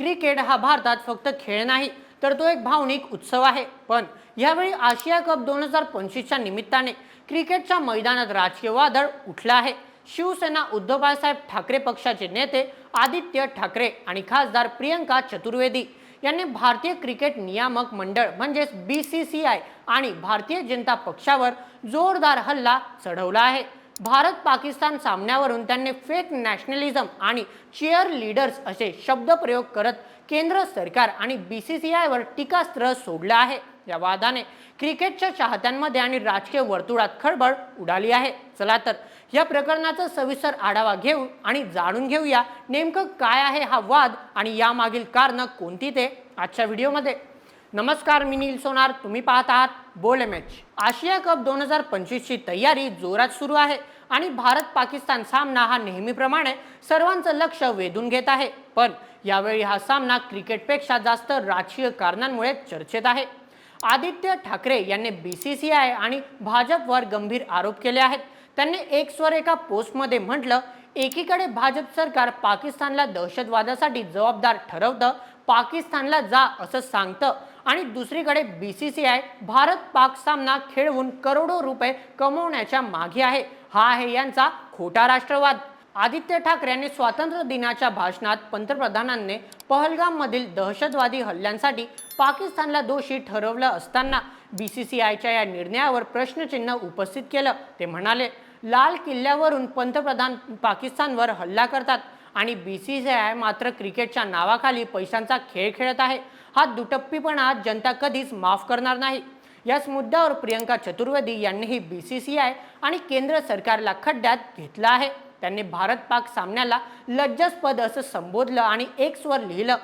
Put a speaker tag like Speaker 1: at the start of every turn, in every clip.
Speaker 1: Cricket हा भारतात फक्त खेळ नाही तर तो एक भावनिक उत्सव आहे. पण यावेळी आशिया कप दोन हजार पंचवीसच्या निमित्ताने क्रिकेटच्या मैदानात राजकीय वादळ उठलं आहे. शिवसेना उद्धव बाळासाहेब ठाकरे पक्षाचे नेते आदित्य ठाकरे आणि खासदार प्रियंका चतुर्वेदी यांनी भारतीय क्रिकेट नियामक मंडळ म्हणजेच बी सी सी आय आणि भारतीय जनता पक्षावर जोरदार हल्ला चढवला आहे. भारत पाकिस्तान सामन्यावरून त्यांनी फेक नॅशनलिझम आणि चेअर लीडर्स असे शब्दप्रयोग करत केंद्र सरकार आणि बी सी सी आयवर टीकास्त्र सोडलं आहे. या वादाने क्रिकेटच्या चाहत्यांमध्ये आणि राजकीय वर्तुळात खळबळ उडाली आहे. चला तर या प्रकरणाचा सविस्तर आढावा घेऊ आणि जाणून घेऊया नेमकं काय आहे हा वाद आणि यामागील कारणं कोणती ते आजच्या व्हिडिओमध्ये नमस्कार मी नील सोनार. तुम्ही पाहत आहात बोल मॅच. आशिया कप दोन हजार पंचवीसची तयारी जोरात सुरू आहे आणि भारत पाकिस्तान सामना हा नेहमीप्रमाणे सर्वांचं लक्ष वेधून घेत आहे. पण यावेळी हा सामना क्रिकेटपेक्षा जास्त राजकीय कारणांमुळे चर्चेत आहे. आदित्य ठाकरे यांनी बी सी सी आय आणि भाजपवर गंभीर आरोप केले आहेत. त्यांनी एक स्वर एका पोस्टमध्ये म्हटलं एकीकडे भाजप सरकार पाकिस्तानला दहशतवादासाठी जबाबदार ठरवतं पाकिस्तानला जा असं सांगतं. आणि दुसरीकडे B C C I Bharat Pak सामना खेळवून करोडो रुपये कमवण्याच्या मागे आहे. हा आहे यांचा खोटा राष्ट्रवाद. आदित्य ठाकरे यांनी स्वातंत्र्य दिनाच्या भाषणात पंतप्रधानांनी पहलगाममधील दहशतवादी हल्ल्यांसाठी पाकिस्तानला दोषी ठरवलं असताना बी सी सी आयच्या या निर्णयावर प्रश्नचिन्ह उपस्थित केलं ते म्हणाले. लाल किल्ल्यावरून पंतप्रधान पाकिस्तानवर हल्ला करतात. आणि बी सी सी आय मात्र क्रिकेटच्या नावाखाली पैशांचा खेळ खेळत आहे. हा दुटप्पीपणा जनता कधीच माफ करणार नाही. याच मुद्द्यावर प्रियंका चतुर्वेदी यांनीही बी सी सी आय आणि केंद्र सरकारला खड्ड्यात घेतलं आहे. त्यांनी भारत पाक सामन्याला लज्जास्पद असं संबोधलं आणि एक्सवर लिहिलं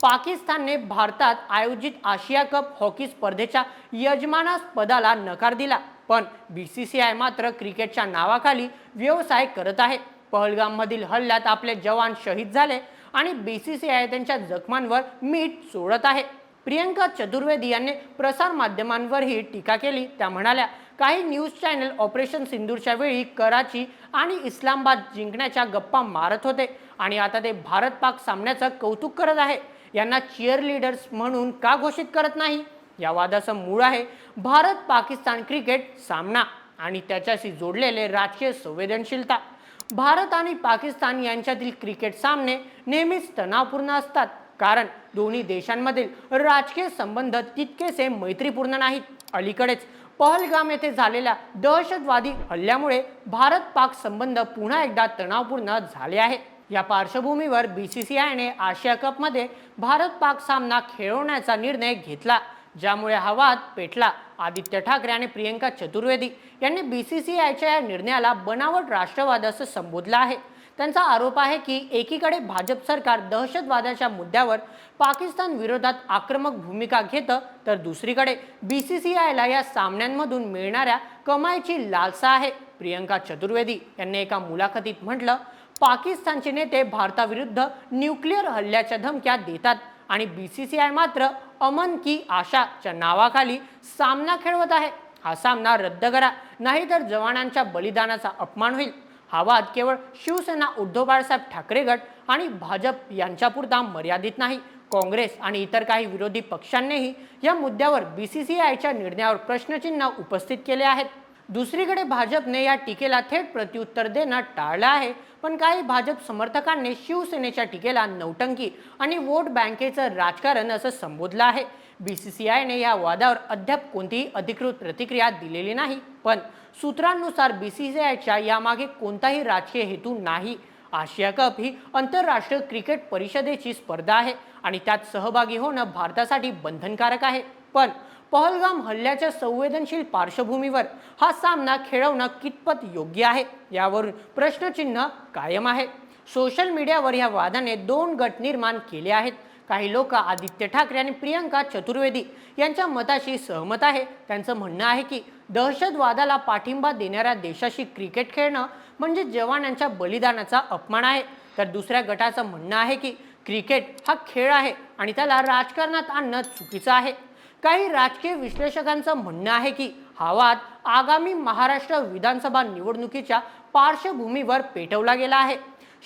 Speaker 1: पाकिस्तानने भारतात आयोजित आशिया कप हॉकी स्पर्धेच्या यजमानास्पदाला नकार दिला पण बी सी सी आय मात्र क्रिकेटच्या नावाखाली व्यवसाय करत आहे. पहलगाममधील हल्ल्यात आपले जवान शहीद झाले आणि बी सी सी आय त्यांच्या जखमांवर मीठ सोडत आहे. प्रियंका चतुर्वेदी यांनी प्रसार माध्यमांवरही टीका केली. त्या म्हणाल्या काही न्यूज चॅनल ऑपरेशन सिंदूरच्या वेळी कराची आणि इस्लामाबाद जिंकण्याच्या गप्पा मारत होते आणि आता ते भारत पाक सामन्याचं कौतुक करत आहे. यांना चीअर लीडर्स म्हणून का घोषित करत नाही? या वादाचं मूळ आहे भारत पाकिस्तान क्रिकेट सामना आणि त्याच्याशी जोडलेले राजकीय संवेदनशीलता. भारत आणि पाकिस्तान यांच्यातील क्रिकेट सामने नेहमीच तणावपूर्ण असतात. कारण दोन्ही देशांमधील राजकीय संबंध तितकेसे मैत्रीपूर्ण नाहीत. अलीकडेच पहलगाम येथे झालेल्या दहशतवादी हल्ल्यामुळे भारत पाक संबंध पुन्हा एकदा तणावपूर्ण झाले आहे. या पार्श्वभूमीवर बी सी सी आयने आशिया कपमध्ये भारत पाक सामना खेळवण्याचा निर्णय घेतला. ज्यामुळे हा वाद पेटला. आदित्य ठाकरे आणि प्रियंका चतुर्वेदी यांनी बी सी सी आयच्या या निर्णयाला बनावट राष्ट्रवाद असं संबोधलं आहे. त्यांचा आरोप आहे की एकीकडे भाजप सरकार दहशतवादाच्या मुद्द्यावर पाकिस्तान विरोधात आक्रमक भूमिका घेतं तर दुसरीकडे बी सी सी आयला या सामन्यांमधून मिळणाऱ्या कमाईची लालसा आहे. प्रियंका चतुर्वेदी यांनी एका मुलाखतीत म्हटलं पाकिस्तानचे नेते भारताविरुद्ध न्यूक्लिअर हल्ल्याच्या धमक्या देतात. आणि बी सी सी आय मात्र अमन की आशाच्या नावाखाली सामना खेळवत आहे. हा सामना रद्द करा नाहीतर जवानांच्या बलिदानाचा अपमान होईल. हा वाद केवळ शिवसेना उद्धव बाळासाहेब ठाकरे गट आणि भाजप यांच्यापुरता मर्यादित नाही. काँग्रेस आणि इतर काही विरोधी पक्षांनीही या मुद्द्यावर बी सी सी आयच्या निर्णयावर प्रश्नचिन्ह उपस्थित केले आहेत. दुसरीकडे भाजपने या टीकेला थेट प्रत्युत्तर देणं टाळलं आहे. पण काही भाजप समर्थकांनी शिवसेनेच्या टीकेला नौटंकी आणि वोट बँकेचं राजकारण असं संबोधलं आहे. बी सी सी आयने या वादावर अद्याप कोणतीही अधिकृत प्रतिक्रिया दिलेली नाही. पण सूत्रांनुसार बी सी सी आयच्या यामागे कोणताही राजकीय हेतू नाही. आशिया कप ही आंतरराष्ट्रीय क्रिकेट परिषदेची स्पर्धा आहे आणि त्यात सहभागी होणं भारतासाठी बंधनकारक आहे. पण पहलगाम हल्ल्याच्या संवेदनशील पार्श्वभूमीवर हा सामना खेळवणं कितपत योग्य आहे यावरून प्रश्नचिन्ह कायम आहे. सोशल मीडियावर या वादाने दोन गट निर्माण केले आहेत. काही लोक आदित्य ठाकरे आणि प्रियंका चतुर्वेदी यांच्या मताशी सहमत आहे. त्यांचं म्हणणं आहे की दहशतवादाला पाठिंबा देणाऱ्या देशाशी क्रिकेट खेळणं म्हणजे जवानांच्या बलिदानाचा अपमान आहे. तर दुसऱ्या गटाचं म्हणणं आहे की क्रिकेट हा खेळ आहे आणि त्याला राजकारणात आणणं चुकीचं आहे. काही राजकीय विश्लेषकांचं म्हणणं आहे की हा वाद आगामी महाराष्ट्र विधानसभा निवडणुकीच्या पार्श्वभूमीवर पेटवला गेला आहे.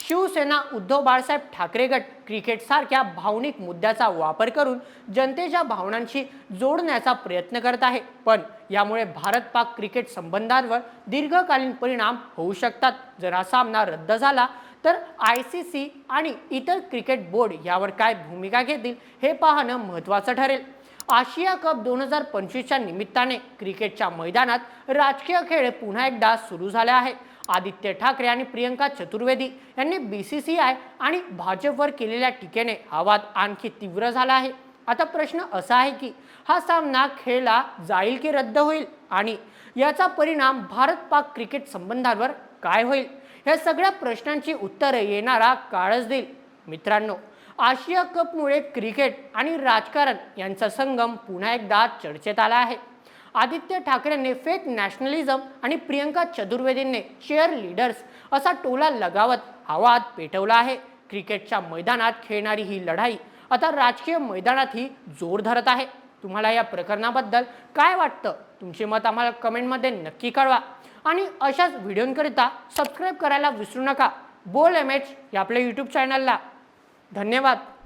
Speaker 1: शिवसेना उद्धव बाळासाहेब ठाकरे गट क्रिकेटसारख्या भावनिक मुद्द्याचा वापर करून जनतेच्या भावनांशी जोडण्याचा प्रयत्न करत आहे. पण यामुळे भारत पाक क्रिकेट संबंधांवर दीर्घकालीन परिणाम होऊ शकतात. जर हा सामना रद्द झाला तर आय सी सी आणि इतर क्रिकेट बोर्ड यावर काय भूमिका घेतील हे पाहणं महत्त्वाचं ठरेल. आशिया कप दोन हजार पंचवीसच्या निमित्ताने क्रिकेटच्या मैदानात राजकीय खेळ पुन्हा एकदा सुरू झाले आहे. आदित्य ठाकरे आणि प्रियंका चतुर्वेदी यांनी बी सी सी आय आणि भाजपवर केलेल्या टीकेने हा वाद आणखी तीव्र झाला आहे. आता प्रश्न असा आहे की हा सामना खेळला जाईल की रद्द होईल आणि याचा परिणाम भारत पाक क्रिकेट संबंधांवर काय होईल? या सगळ्या प्रश्नांची उत्तरे येणारा काळच देईल. मित्रांनो आशिया कपमुळे क्रिकेट आणि राजकारण यांचा संगम पुन्हा एकदा चर्चेत आला आहे. आदित्य ठाकरेंनी फेक नॅशनलिझम आणि प्रियंका चतुर्वेदींनी चेअर लीडर्स असा टोला लगावत हा पेटवला आहे. क्रिकेटच्या मैदानात खेळणारी ही लढाई आता राजकीय मैदानातही जोर धरत आहे. तुम्हाला या प्रकरणाबद्दल काय वाटतं? तुमचे मत आम्हाला कमेंटमध्ये नक्की कळवा. आणि अशाच व्हिडिओंकरिता सबस्क्राईब करायला विसरू नका. बोल एम एच या आपल्या यूट्यूब चॅनलला धन्यवाद.